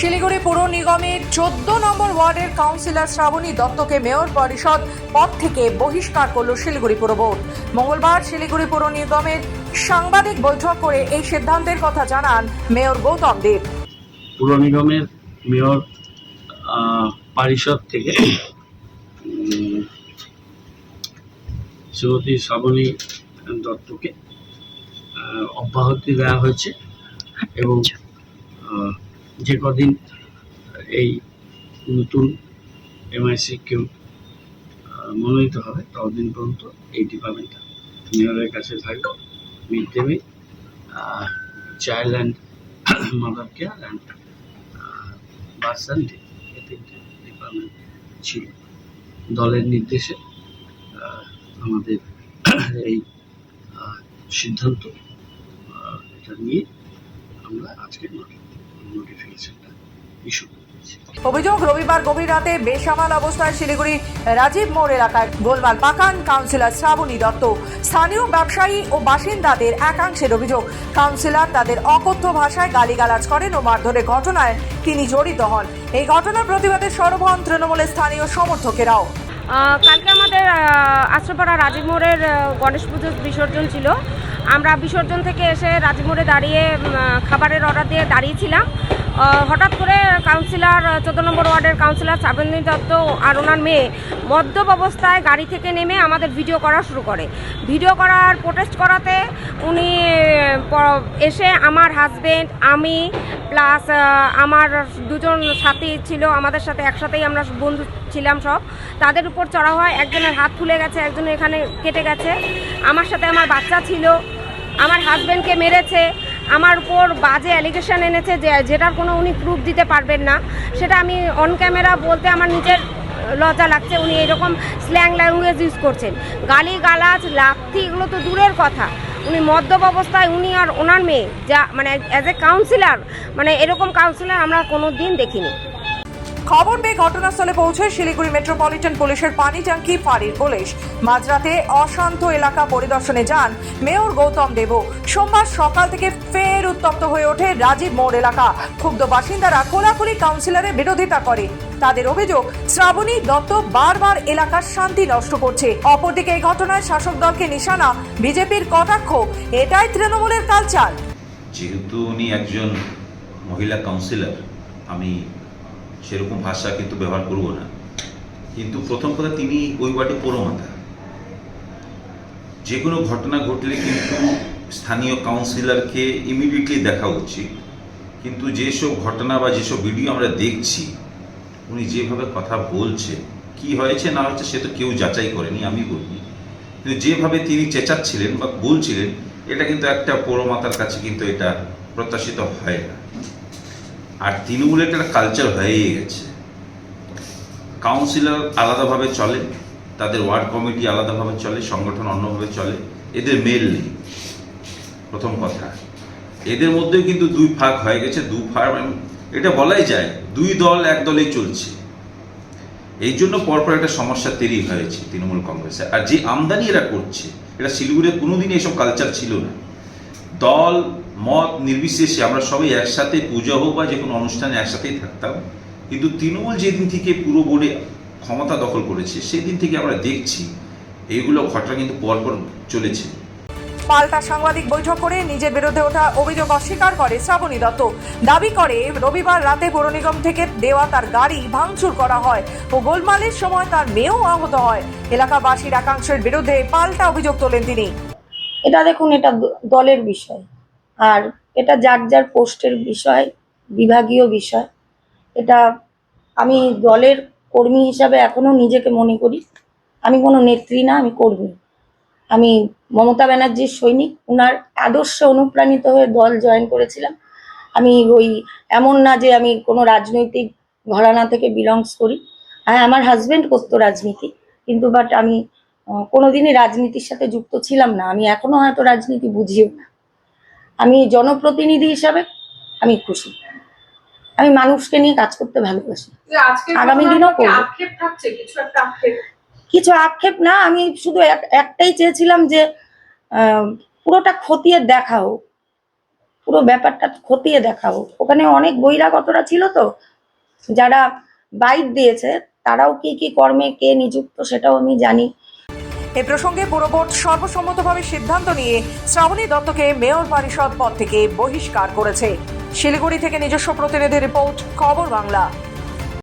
শিলিগুড়ি পুর নিগমের চোদ্দ নম্বর ওয়ার্ডের কাউন্সিলর শ্রাবণী দত্তকে মেয়র পরিষদ পদ থেকে বহিষ্কার করল শিলিগুড়ি পুর বোর্ড। মঙ্গলবার শিলিগুড়ি পুর নিগমের সাংবাদিক বৈঠক করে এই সিদ্ধান্তের কথা জানান মেয়র গৌতম দেব। পুর নিগমের মেয়র পরিষদ থেকে শ্রীমতী শ্রাবণী দত্তকে অব্যাহতি দেওয়া হয়েছে এবং যে কদিন এই নতুন এমআইসি কেউ মনোনীত হবে ততদিন পর্যন্ত এই ডিপার্টমেন্টটা মেয়রের কাছে থাকবে। Mid day meal child and mother care and বা সানডে এই তিনটে ডিপার্টমেন্ট ছিল। দলের নির্দেশে আমাদের এই সিদ্ধান্ত এটা নিয়ে আমরা আজকে নোটিফিকেশনটা ইস্যু অভিযোগ রবিবার গভীর রাতে বেসামাল অবস্থায় শিলিগুড়ি রাজীব মোড় এলাকায় গোলমাল। পাকান কাউন্সিলর শ্রাবণী দত্ত। স্থানীয় ব্যবসায়ী ও বাসিন্দাদের একাংশের অভিযোগ কাউন্সিলর তাদের অকথ্য ভাষায় গালিগালাজ করেন ও মারধরের ঘটনায় তিনি জড়িত হন। এই ঘটনার প্রতিবাদে সরব হন তৃণমূলের স্থানীয় সমর্থকেরাও। কালকে আমাদের আশ্রপাড়া রাজীব মোড়ের গণেশ পুজোর বিসর্জন ছিল। আমরা বিসর্জন থেকে এসে রাজীব মোড়ে দাঁড়িয়ে খাবারের অর্ডার দিয়ে দাঁড়িয়েছিলাম। হঠাৎ করে কাউন্সিলর চোদ্দ নম্বর ওয়ার্ডের কাউন্সিলর শ্রাবণী দত্ত আর ওনার মেয়ে মদ্যপ অবস্থায় গাড়ি থেকে নেমে আমাদের ভিডিও করা শুরু করে। ভিডিও করার প্রোটেস্ট করাতে উনি এসে আমার হাজবেন্ড আমি প্লাস আমার দুজন সাথী ছিল, আমাদের সাথে একসাথেই আমরা বন্ধু ছিলাম সব। তাদের উপর চড়া হয়, একজনের হাত ফুলে গেছে, একজনের এখানে কেটে গেছে। আমার সাথে আমার বাচ্চা ছিল, আমার হাজব্যান্ডকে মেরেছে আমার উপর বাজে অ্যালিগেশন এনেছে যে যেটার কোনো উনি প্রুফ দিতে পারবেন না। সেটা আমি অন ক্যামেরা বলতে আমার নিজের লজ্জা লাগছে, উনি এরকম স্ল্যাং ল্যাঙ্গুয়েজ ইউজ করছেন। গালি গালাজ লাথি, এগুলো তো দূরের কথা। উনি মদ্যপ অবস্থায় উনি আর ওনার মেয়ে, যা মানে অ্যাজ এ কাউন্সিলার মানে এরকম কাউন্সিলার আমরা কোনো দিন দেখিনি। খবর পেয়ে ঘটনাস্থলে পৌঁছে শিলিগুড়ি মেট্রোপলিটন পুলিশের পানি ট্যাঙ্কি ফাঁড়ির পুলিশ। মাঝরাতে অশান্ত এলাকা পরিদর্শনে যান মেয়র গৌতম দেব। সোমবার সকাল থেকে ফের উত্তপ্ত হয়ে ওঠে রাজীব মোড় এলাকা। ক্ষুব্ধ বাসিন্দারা খোলাখুলি কাউন্সিলরের বিরোধিতা করে। তাদের অভিযোগ, শ্রাবণী দত্ত বারবার এলাকার শান্তি নষ্ট করছে। অপরদিকে এই ঘটনায় শাসক দলকে নিশানা, বিজেপির কটাক্ষ, এটাই তৃণমূলের কালচার। যেহেতু উনি একজন মহিলা কাউন্সিলর, আমি সেরকম ভাষা কিন্তু ব্যবহার করব না। কিন্তু প্রথম কথা তিনি ওই ওয়ার্ডে পৌরমাতা। যে কোনো ঘটনা ঘটলে কিন্তু স্থানীয় কাউন্সিলরকে ইমিডিয়েটলি দেখা উচিত। কিন্তু যেসব ঘটনা বা যেসব ভিডিও আমরা দেখছি, উনি যেভাবে কথা বলছে, কি হয়েছে না হয়েছে সে তো কেউ যাচাই করেনি, আমি বলিনি। কিন্তু যেভাবে তিনি চেঁচাচ্ছিলেন বা বলছিলেন, এটা কিন্তু একটা পৌরমাতার কাছে কিন্তু এটা প্রত্যাশিত হয় না। আর তৃণমূলের একটা কালচার হয়েই গেছে। কাউন্সিলর আলাদাভাবে চলে, তাদের ওয়ার্ড কমিটি আলাদাভাবে চলে, সংগঠন অন্যভাবে চলে, এদের মেল নেই। প্রথম কথা। এদের মধ্যে কিন্তু দুই ভাগ হয়ে গেছে, দু ভাগ মানে এটা বলাই যায়, দুই দল এক দলেই চলছে। এই জন্য পরপর একটা সমস্যা তৈরি হয়েছে তৃণমূল কংগ্রেসে। আর যে আমদানি এরা করছে, এটা শিলিগুড়িতে কোনোদিনই এসব কালচার ছিল না। দল মত নির্বিশেষে আমরা সবাই একসাথে পূজা হোক বা যে কোনো অনুষ্ঠানে একসাথেই থাকতাম। কিন্তু তৃণমূল যেদিন থেকে পুরো বোর্ডে ক্ষমতা দখল করেছে সেই দিন থেকে আমরা দেখছি এইগুলো ঘটনা কিন্তু পরপর চলেছে। পাল্টা সাংবাদিক বৈঠক করে নিজের বিরুদ্ধে ওঠা অভিযোগ অস্বীকার করে শ্রাবণী দত্ত। দাবি করে রবিবার রাতে পৌর নিগম থেকে দেওয়া তার গাড়ি ভাঙচুর করা হয় ও গোলমালের সময় তার মেয়েও আহত হয়। এলাকাবাসীর একাংশের বিরুদ্ধে পাল্টা অভিযোগ তোলেন তিনি। এটা দেখুন এটা দলের বিষয়। আর এটা যার যার পোস্টের বিষয়, বিভাগীয় বিষয়। এটা আমি দলের কর্মী হিসাবে এখনও নিজেকে মনে করি। আমি কোনো নেত্রী না, আমি কর্মী। আমি মমতা ব্যানার্জির সৈনিক ওনার আদর্শে অনুপ্রাণিত হয়ে দল জয়েন করেছিলাম। আমি ওই এমন না যে আমি কোনো রাজনৈতিক ঘরানা থেকে বিলংস করি। হ্যাঁ আমার হাজব্যান্ড করতো রাজনীতি, কিন্তু বাট আমি কোনোদিনই রাজনীতির সাথে যুক্ত ছিলাম না। আমি এখনও হয়তো রাজনীতি বুঝিও না। আমি জনপ্রতিনিধি হিসাবে আমি খুশি। আমি মানুষকে নিয়ে কাজ করতে ভালোবাসি। আগামী দিনেও করব। কিছু আক্ষেপ? না আমি শুধু এক- একটাই চেয়েছিলাম যে পুরোটা খতিয়ে দেখা হোক। পুরো ব্যাপারটা খতিয়ে দেখা হোক। ওখানে অনেক বহিরাগতরা ছিল তো যারা বাইট দিয়েছে তারাও কি কি কর্মে কে নিযুক্ত সেটাও আমি জানি। এ প্রসঙ্গে পুরবোর্ড সর্বসম্মতভাবে সিদ্ধান্ত নিয়ে শ্রাবণী দত্তকে মেয়র পরিষদ পদ থেকে বহিষ্কার করেছে। শিলিগুড়ি থেকে নিজস্ব প্রতিনিধি রিপোর্ট, খবর বাংলা।